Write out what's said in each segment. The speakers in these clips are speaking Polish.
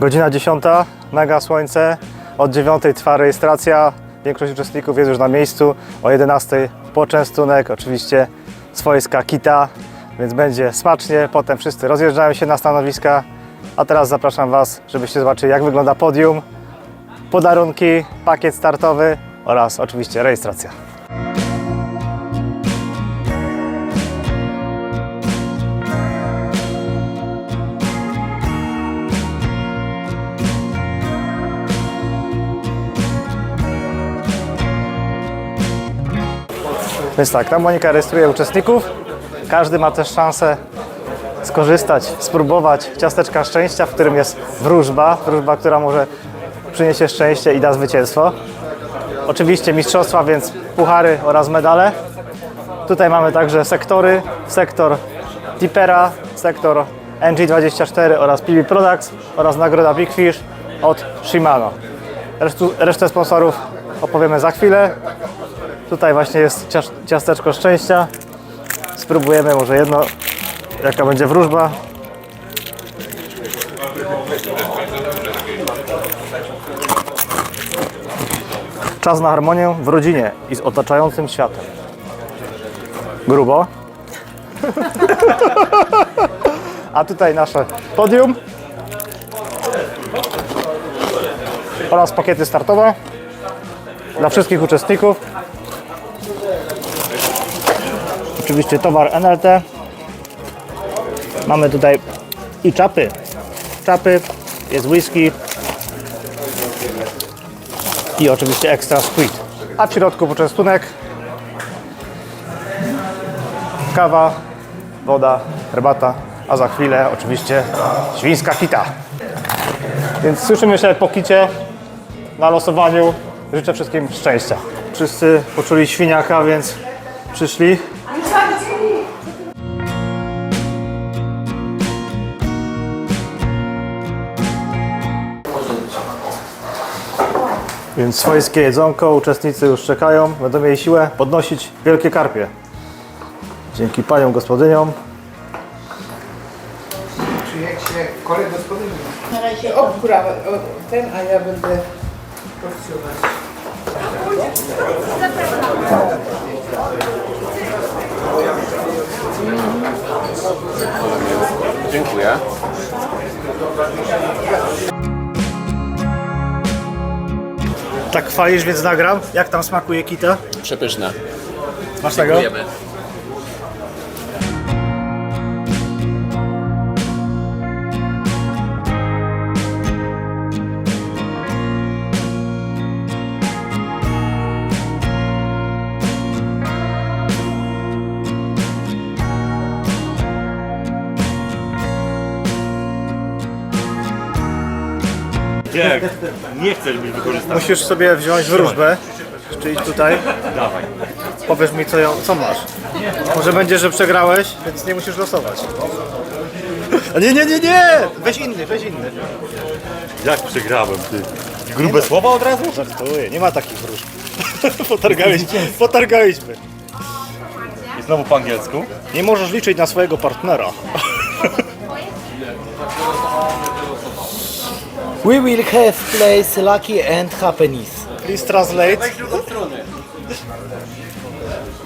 Godzina 10, mega słońce. Od 9 trwa rejestracja. Większość uczestników jest już na miejscu. O 11 poczęstunek, oczywiście swojska kita, więc będzie smacznie. Potem wszyscy rozjeżdżają się na stanowiska. A teraz zapraszam Was, żebyście zobaczyli jak wygląda podium, podarunki, pakiet startowy oraz oczywiście rejestracja. Więc tak, tam Monika rejestruje uczestników. Każdy ma też szansę skorzystać, spróbować ciasteczka szczęścia, w którym jest wróżba. Wróżba, która może przyniesie szczęście i da zwycięstwo. Oczywiście mistrzostwa, więc puchary oraz medale. Tutaj mamy także sektory. Sektor Tipera, sektor NG24 oraz PB Products oraz nagroda Big Fish od Shimano. Resztu, resztę sponsorów opowiemy za chwilę. Tutaj właśnie jest cias- ciasteczko szczęścia. Spróbujemy może jedno, jaka będzie wróżba. Czas na harmonię w rodzinie i z otaczającym światem. Grubo. A tutaj nasze podium. Oraz pakiety startowe dla wszystkich uczestników. Oczywiście towar NLT. Mamy tutaj i czapy. Czapy, jest whisky i oczywiście extra squid. A w środku poczęstunek. Kawa, woda, herbata, a za chwilę oczywiście świńska kita. Więc słyszymy się po kicie na losowaniu. Życzę wszystkim szczęścia. Wszyscy poczuli świniaka, więc przyszli. Więc swojskie jedzonko, uczestnicy już czekają, będą mieli siłę podnosić wielkie karpie. Dzięki paniom gospodyniom. Czy jak się kolej gospodyni? Na razie obkura o, ten, a ja będę porcjować. Dziękuję. Tak chwalisz, więc nagram. Jak tam smakuje kita? Przepyszne. Smacznego? Dziękujemy. Jak nie chcesz być wykorzystany, Musisz sobie wziąć wróżbę, czyli tutaj. dawaj. Powiesz mi, co, ją, co masz. Może będzie, że przegrałeś, więc nie musisz losować. A nie, nie, nie, nie! Weź inny, weź inny. Jak przegrałem, ty? Grube słowa od razu? Żartuję, nie ma takich wróżb. Potargaliśmy. Potargaliśmy. I znowu po angielsku. Nie możesz liczyć na swojego partnera. We will have place lucky and happiness. Please translate.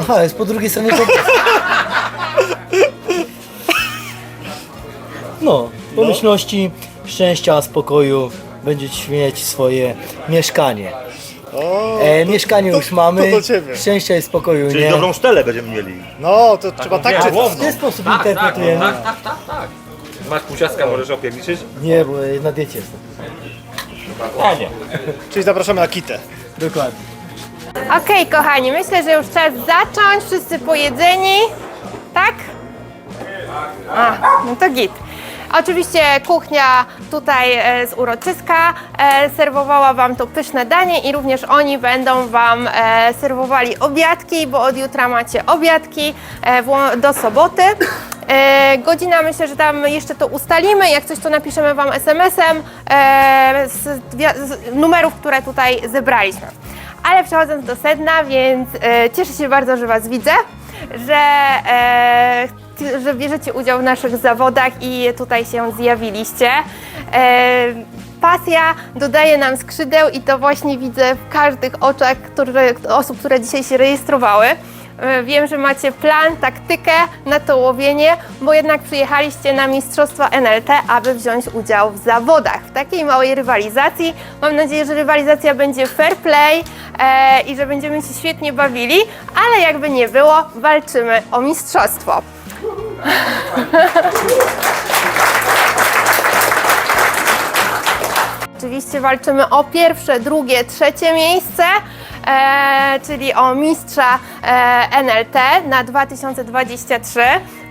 Aha, jest po drugiej stronie. No, pomyślności, szczęścia, spokoju, będziecie mieć swoje mieszkanie. O, E, mieszkanie już mamy, to do ciebie. szczęścia i spokoju Czyli nie. dobrą szczelę będziemy mieli. no, to trzeba tak czytać. W ten sposób interpretujemy. Masz półciastka, możesz opierniczyć? Nie, bo na diecie jestem. A nie. Czyli zapraszamy na kitę. Dokładnie. Okej, kochani, myślę, że już czas zacząć. Wszyscy pojedzeni, tak? A, no to git. Oczywiście kuchnia tutaj e, z uroczyska e, serwowała Wam to pyszne danie i również oni będą Wam e, serwowali obiadki, bo od jutra macie obiadki do soboty. Godzina myślę, że tam jeszcze to ustalimy. Jak coś to napiszemy Wam SMS-em z, numerów, które tutaj zebraliśmy. Ale przechodząc do sedna, więc cieszę się bardzo, że Was widzę, że że bierzecie udział w naszych zawodach i tutaj się zjawiliście. E, pasja dodaje nam skrzydeł i to właśnie widzę w każdych oczach które, osób, które dzisiaj się rejestrowały. E, Wiem, że macie plan, taktykę na to łowienie, bo jednak przyjechaliście na Mistrzostwa NLT, aby wziąć udział w zawodach. W takiej małej rywalizacji. Mam nadzieję, że rywalizacja będzie fair play e, i że będziemy się świetnie bawili, ale jakby nie było, walczymy o mistrzostwo. Oczywiście walczymy o pierwsze, drugie, trzecie miejsce, e, czyli o mistrza e, NLT na 2023.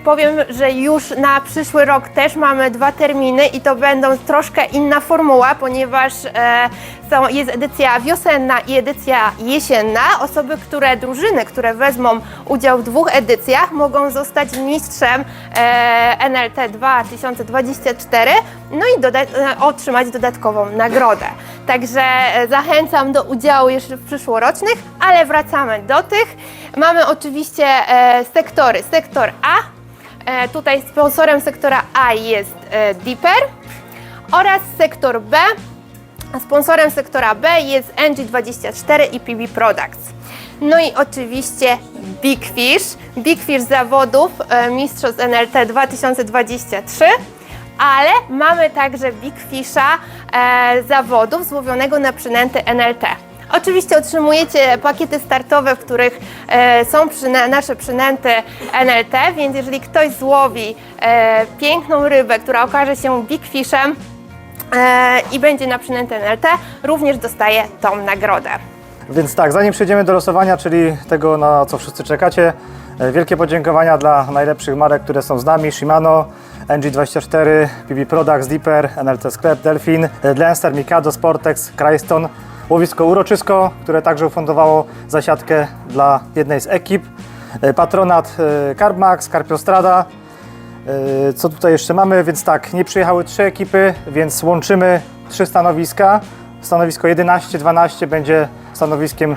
Powiem, że już na przyszły rok też mamy dwa terminy i to będą troszkę inna formuła, ponieważ e, są, jest edycja wiosenna i edycja jesienna. Osoby, które, drużyny, które wezmą udział w dwóch edycjach, mogą zostać mistrzem e, NLT 2024, no i doda- e, otrzymać dodatkową nagrodę. Także e, zachęcam do udziału jeszcze w przyszłorocznych, ale wracamy do tych. Mamy oczywiście e, sektory. Sektor A, tutaj sponsorem sektora A jest e, Deeper oraz sektor B, Sponsorem sektora B jest NG24 i PB Products. No i oczywiście Big Fish, Big Fish zawodów e, Mistrzostw NLT 2023, ale mamy także Big Fisha e, zawodów złowionego na przynęty NLT. Oczywiście otrzymujecie pakiety startowe, w których e, są nasze przynęty NLT, więc jeżeli ktoś złowi e, piękną rybę, która okaże się Big Fishem, e, i będzie na przynętę NLT, również dostaje tą nagrodę. Więc tak, zanim przejdziemy do losowania, czyli tego, na co wszyscy czekacie, wielkie podziękowania dla najlepszych marek, które są z nami, Shimano, NG24, PB Products, Deeper, NLT Sklep, Delfin, Lenster, Mikado, Sportex, Krajston, Łowisko Uroczysko, które także ufundowało zasiadkę dla jednej z ekip, e, patronat e, Carbmax, Carpiostrada, E, Co tutaj jeszcze mamy? Więc tak, nie przyjechały trzy ekipy, więc łączymy trzy stanowiska. Stanowisko 11-12 będzie stanowiskiem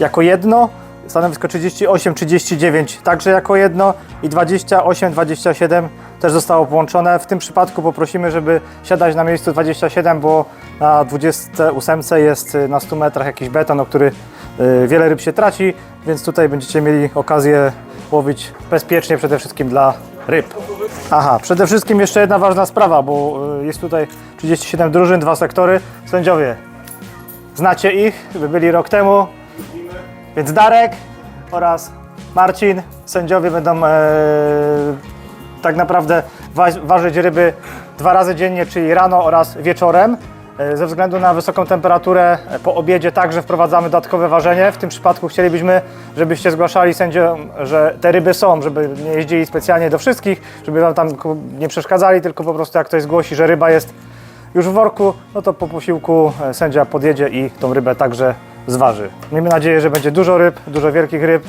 jako jedno. Stanowisko 38-39 także jako jedno i 28-27 też zostało połączone. W tym przypadku poprosimy, żeby siadać na miejscu 27, bo na 28 jest y, na 100 metrach jakiś beton, o który y, wiele ryb się traci, więc tutaj będziecie mieli okazję łowić bezpiecznie przede wszystkim dla ryb. Aha, przede wszystkim jeszcze jedna ważna sprawa, bo y, jest tutaj 37 drużyn, dwa sektory. Sędziowie, znacie ich, by byli rok temu, więc Darek oraz Marcin, sędziowie będą e, tak naprawdę wa ważyć ryby dwa razy dziennie, czyli rano oraz wieczorem. E, Ze względu na wysoką temperaturę e, po obiedzie także wprowadzamy dodatkowe ważenie. W tym przypadku chcielibyśmy, żebyście zgłaszali sędziom, że te ryby są, żeby nie jeździli specjalnie do wszystkich, żeby wam tam nie przeszkadzali, tylko po prostu jak ktoś zgłosi, że ryba jest już w worku, no to po posiłku e, sędzia podjedzie i tą rybę także zważy. Miejmy nadzieję, że będzie dużo ryb, dużo wielkich ryb,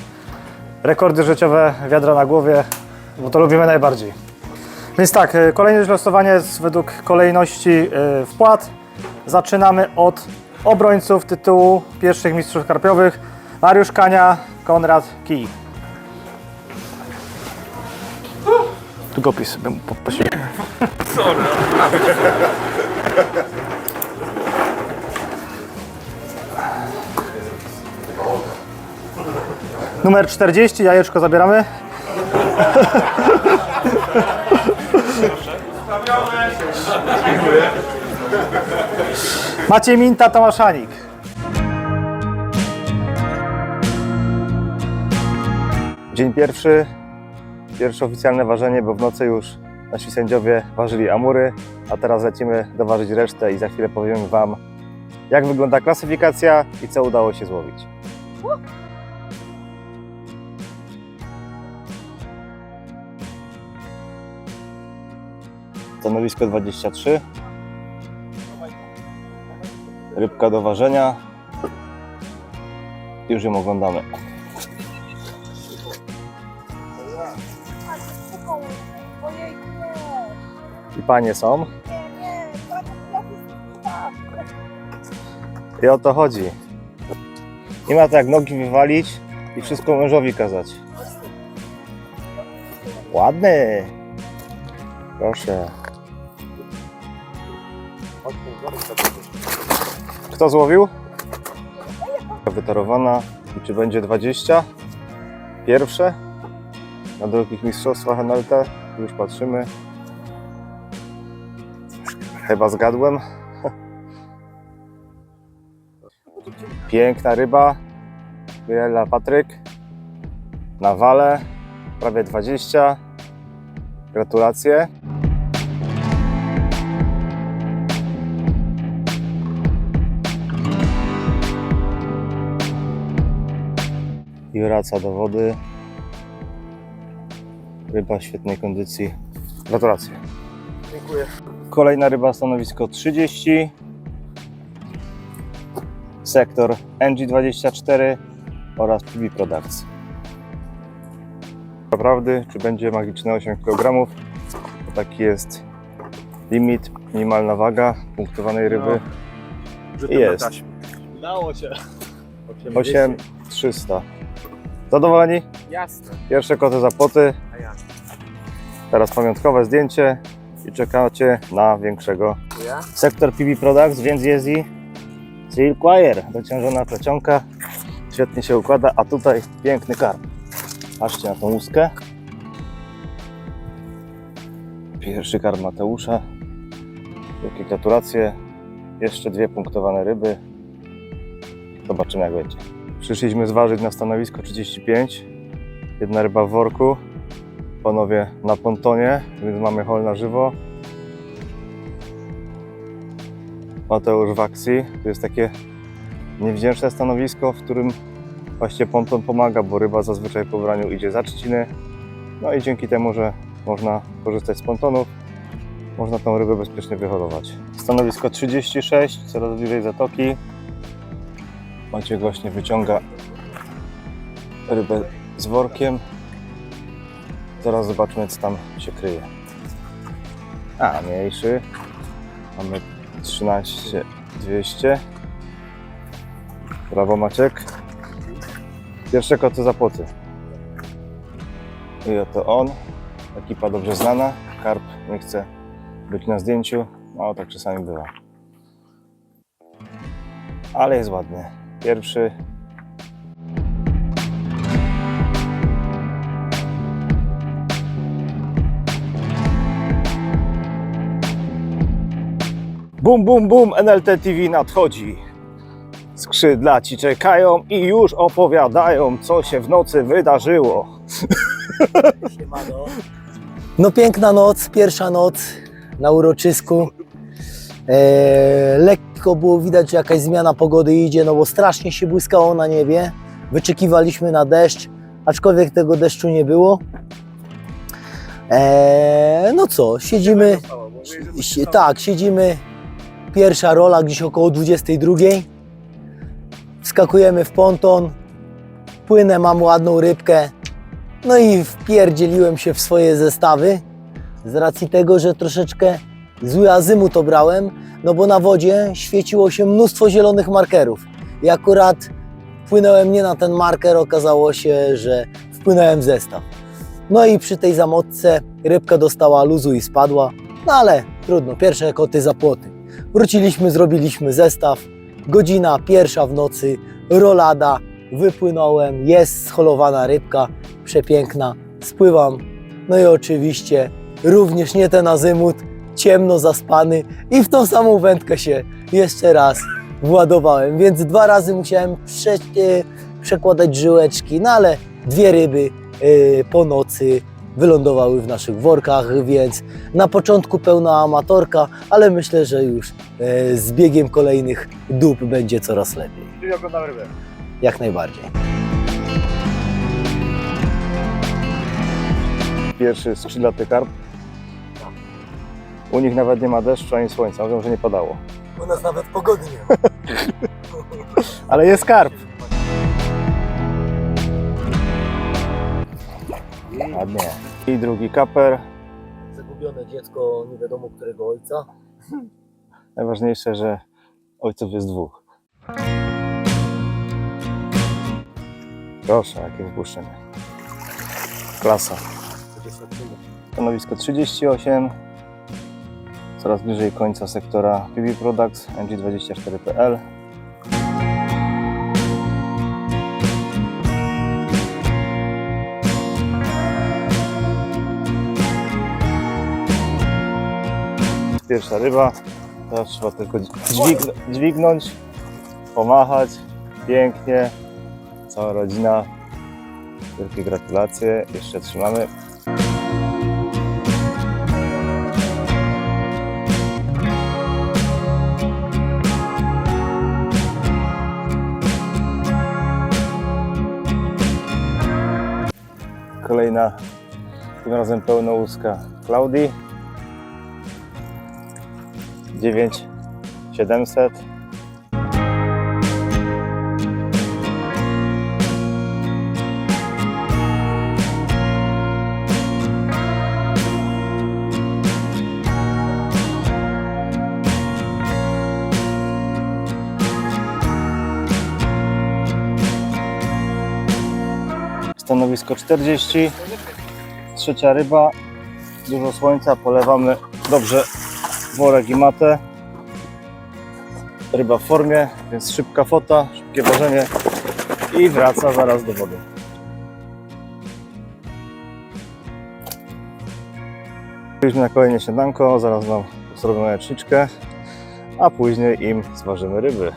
rekordy życiowe, wiadra na głowie, bo to lubimy najbardziej. Więc tak, e, kolejne losowanie jest według kolejności e, wpłat. Zaczynamy od obrońców tytułu pierwszych mistrzów karpiowych. Mariusz Kania, Konrad Kij. Długopis bym poprosił. Numer 40, jajeczko zabieramy. Maciej Minta, Tomaszanik. Dzień pierwszy, pierwsze oficjalne ważenie, bo w nocy już nasi sędziowie ważyli amury, a teraz lecimy doważyć resztę i za chwilę powiem Wam, jak wygląda klasyfikacja i co udało się złowić. Stanowisko 23. Rybka do ważenia. Już ją oglądamy. I panie są. I o to chodzi. Nie ma tak nogi wywalić i wszystko mężowi kazać. Ładny. Proszę. Kto złowił? Wytarowana. I czy będzie 20? Pierwsze? Na drugich mistrzostwach NLT. Już patrzymy. Chyba zgadłem. Piękna ryba. Birella Patryk. Na wale. Prawie 20. Gratulacje. I wraca do wody. Ryba w świetnej kondycji. Gratulacje. Dziękuję. Kolejna ryba stanowisko 30. Sektor NG24 oraz PB Products. Naprawdę, czy będzie magiczne 8 kg? To taki jest limit, minimalna waga punktowanej ryby. Jest. Udało się. 8300. Zadowoleni? Jasne. Pierwsze koty za jak? Teraz pamiątkowe zdjęcie i czekacie na większego. Sektor PB Products, więc jest i Seal Choir, dociążona plecionka. Świetnie się układa, a tutaj piękny karp. Patrzcie na tą łuskę. Pierwszy karp Mateusza. Wielkie gratulacje. Jeszcze dwie punktowane ryby. Zobaczymy jak będzie. Przyszliśmy zważyć na stanowisko 35. Jedna ryba w worku. Panowie na pontonie, więc mamy hol na żywo. Mateusz w akcji. To jest takie niewdzięczne stanowisko, w którym właśnie ponton pomaga, bo ryba zazwyczaj po braniu idzie za trzciny. No i dzięki temu, że można korzystać z pontonów, można tą rybę bezpiecznie wyholować. Stanowisko 36, coraz bliżej zatoki. Maciek właśnie wyciąga rybę z workiem. Zaraz zobaczmy, co tam się kryje. A, mniejszy. Mamy 13 200. Brawo Maciek. Pierwsze koty za płoty. I oto on. Ekipa dobrze znana. Karp nie chce być na zdjęciu. No tak czasami bywa. Ale jest ładny. Pierwszy. Bum, bum, bum, NLT TV nadchodzi. Skrzydlaci czekają i już opowiadają, co się w nocy wydarzyło. No piękna noc, pierwsza noc na uroczysku. E, lekko było widać, że jakaś zmiana pogody idzie, no bo strasznie się błyskało na niebie. Wyczekiwaliśmy na deszcz, aczkolwiek tego deszczu nie było. E, no co, siedzimy. Si- tak, siedzimy. Pierwsza rola gdzieś około 22. Wskakujemy w ponton. Płynę, mam ładną rybkę. No i wpierdzieliłem się w swoje zestawy. Z racji tego, że troszeczkę zły azymut obrałem, no bo na wodzie świeciło się mnóstwo zielonych markerów. I akurat wpłynąłem nie na ten marker, okazało się, że wpłynąłem w zestaw. No i przy tej zamotce rybka dostała luzu i spadła. No ale trudno, pierwsze koty za płoty. Wróciliśmy, zrobiliśmy zestaw. Godzina pierwsza w nocy, rolada, wypłynąłem, jest scholowana rybka, przepiękna, spływam. No i oczywiście również nie ten azymut, ciemno zaspany i w tą samą wędkę się jeszcze raz władowałem, więc dwa razy musiałem prze, e, przekładać żyłeczki, no ale dwie ryby e, po nocy wylądowały w naszych workach, więc na początku pełna amatorka, ale myślę, że już e, z biegiem kolejnych dób będzie coraz lepiej. Czyli oglądam rybę. Jak najbardziej. Pierwszy skrzydlaty karp. U nich nawet nie ma deszczu ani słońca, mówią, że nie padało. U nas nawet pogody nie ma. Ale jest karp. Ładnie. I drugi kaper. Zagubione dziecko nie wiadomo którego ojca. Najważniejsze, że ojców jest dwóch. Proszę, jakie zbłuszczenie. Klasa. Stanowisko 38. Coraz bliżej końca sektora PB Products, NG24.pl. Pierwsza ryba. Teraz trzeba tylko dźwign- dźwignąć, pomachać. Pięknie. Cała rodzina. Wielkie gratulacje. Jeszcze trzymamy. Kolejna, tym razem pełnołuska Claudii. 9700. Stanowisko 40. Trzecia ryba. Dużo słońca. Polewamy dobrze worek i matę. Ryba w formie, więc szybka fota, szybkie ważenie i wraca zaraz do wody. Byliśmy na kolejne śniadanko, zaraz nam zrobimy jajeczniczkę, a później im zważymy ryby.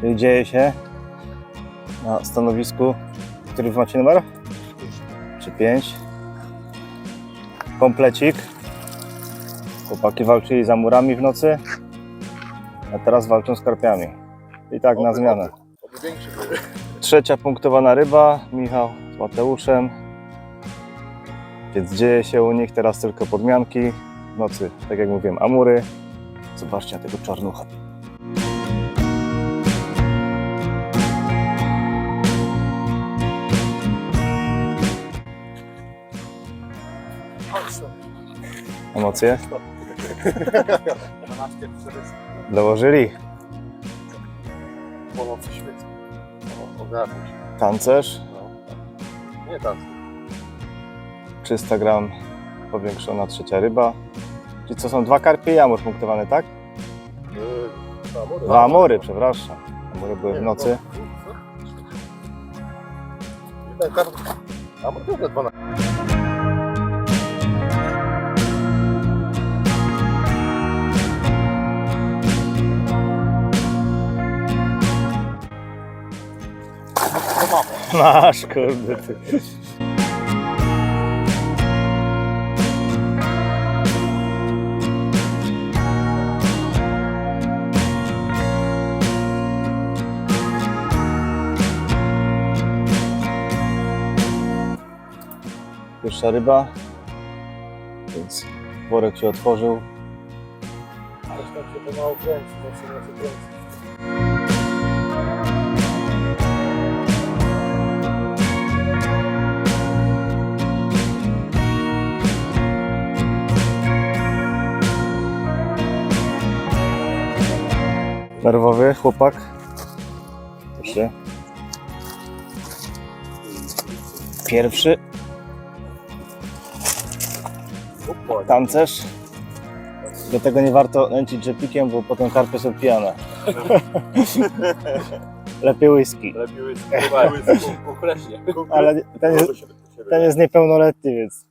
Czyli dzieje się na stanowisku, który wy macie numer? Czy 5? Komplecik. Chłopaki walczyli za murami w nocy, a teraz walczą z karpiami. I tak na zmianę. Trzecia punktowana ryba, Michał z Mateuszem. Więc dzieje się u nich teraz tylko podmianki. W nocy, tak jak mówiłem, amury. Zobaczcie na tego czarnucha. Emocje? Dołożyli. Pomocy świecą. Ogarnął się. Tancerz, Nie tak. 300 gram powiększona trzecia ryba. Czyli co są dwa karpie i amur punktowane, tak? Dwa amury, przepraszam. Amury były w nocy. Jeden karp. A może tylko 12. Masz, kurde ty. Pierwsza ryba, więc worek się otworzył. Tam się pomału kręci, zaczyna się kręcić. Nerwowy chłopak. Proszę. Pierwszy. Tancerz. Do tego nie warto nęcić rzepikiem, bo potem karpie są pijane. Lepiej whisky. Lepiej jest określnie. Ale ten jest, ten jest niepełnoletni, więc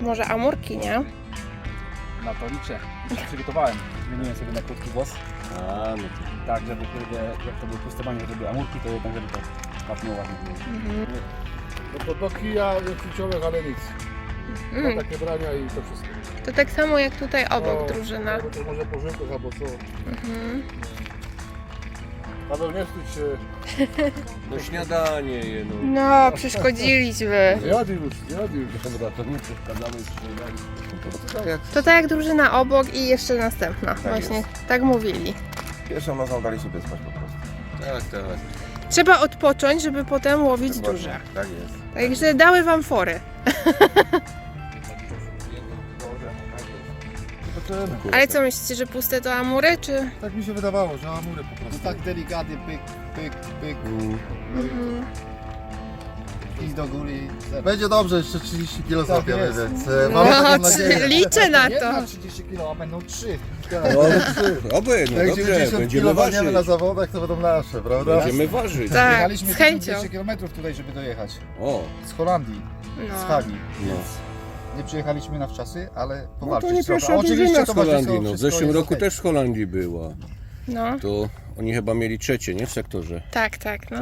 Może amurki, nie? Na to liczę. Już się przygotowałem. Zmieniłem sobie na krótki włos. A, no to Tak, żeby kurde, jak to było pustowanie, żeby amurki, to jednak żeby to kapnęło ładnie. No to do kija jest ciąłek, ale nic. Mm, takie brania i to wszystko. to tak samo jak tutaj obok No, drużyna. To może pożywkach, albo co. Mhm. Paweł, nie wstydź się. no śniadanie je, no. No, przeszkodziliśmy. Zjadł już, zjadł już. Dobra, to nie przeszkadzamy w śniadaniu. Tak jak To tak jak drużyna obok i jeszcze następna. Właśnie tak mówili. Pierwszą nocą dali sobie spać po prostu. Tak, tak. Trzeba odpocząć, żeby potem łowić duże. Tak jest. Także dały wam fory. Ale co myślicie, że puste to amury, czy... Tak mi się wydawało, że amury po prostu. tak delikatnie, pyk, pyk, pyk. Mhm. I do góry. Będzie dobrze, jeszcze 30 kg złapiemy, więc No, czy, liczę na to. 30 kg, a będą 3. No, oby, no Jak dobrze, 90 będziemy kg walniemy na ważyć. zawodach, to będą nasze, prawda? Będziemy ważyć. Tak, z chęcią. km tutaj, żeby dojechać. O, Z Holandii, z No. Hagi. no. Nie przyjechaliśmy na wczasy, ale No powalczyć to nie o Oczywiście drużynę z Holandii, no. W wszystko zeszłym jest roku okej. też w Holandii była. No, To oni chyba mieli trzecie, nie? W sektorze. tak, tak, no.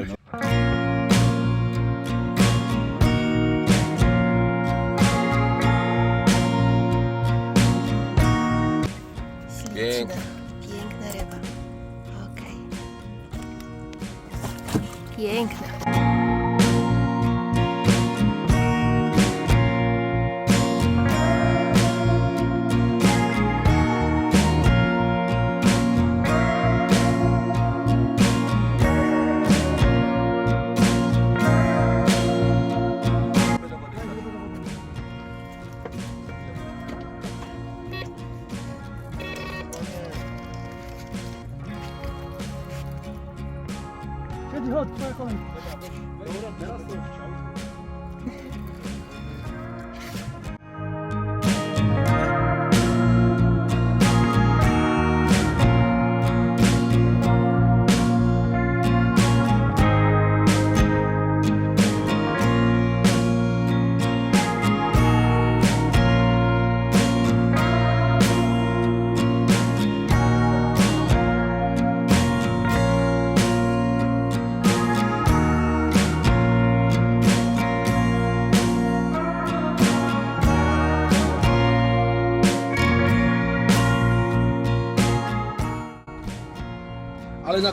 Piękne. Piękna ryba. Okej. Piękna.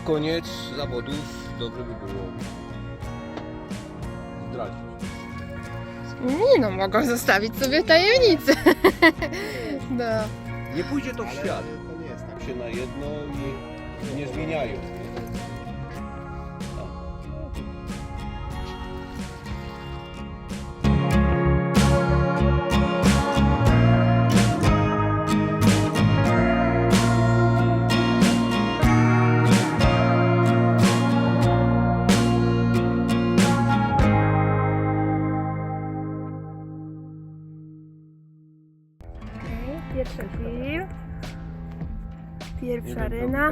Koniec zawodów dobrze by było zdradzić. Nie no, mogą zostawić sobie tajemnicę. No. Nie pójdzie to w świat. To nie jest tak. się na jedno i nie zmieniają.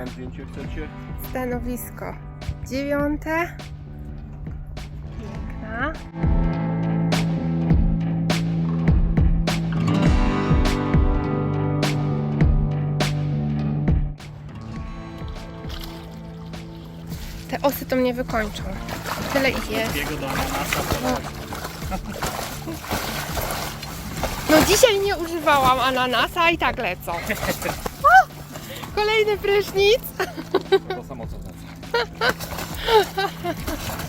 Zdjęcie chcecie? Stanowisko dziewiąte. Piękna. Te osy to mnie wykończą. Tyle ich jest. No. no dzisiaj nie używałam ananasa, i tak lecą. Kolejny prysznic. To samo co.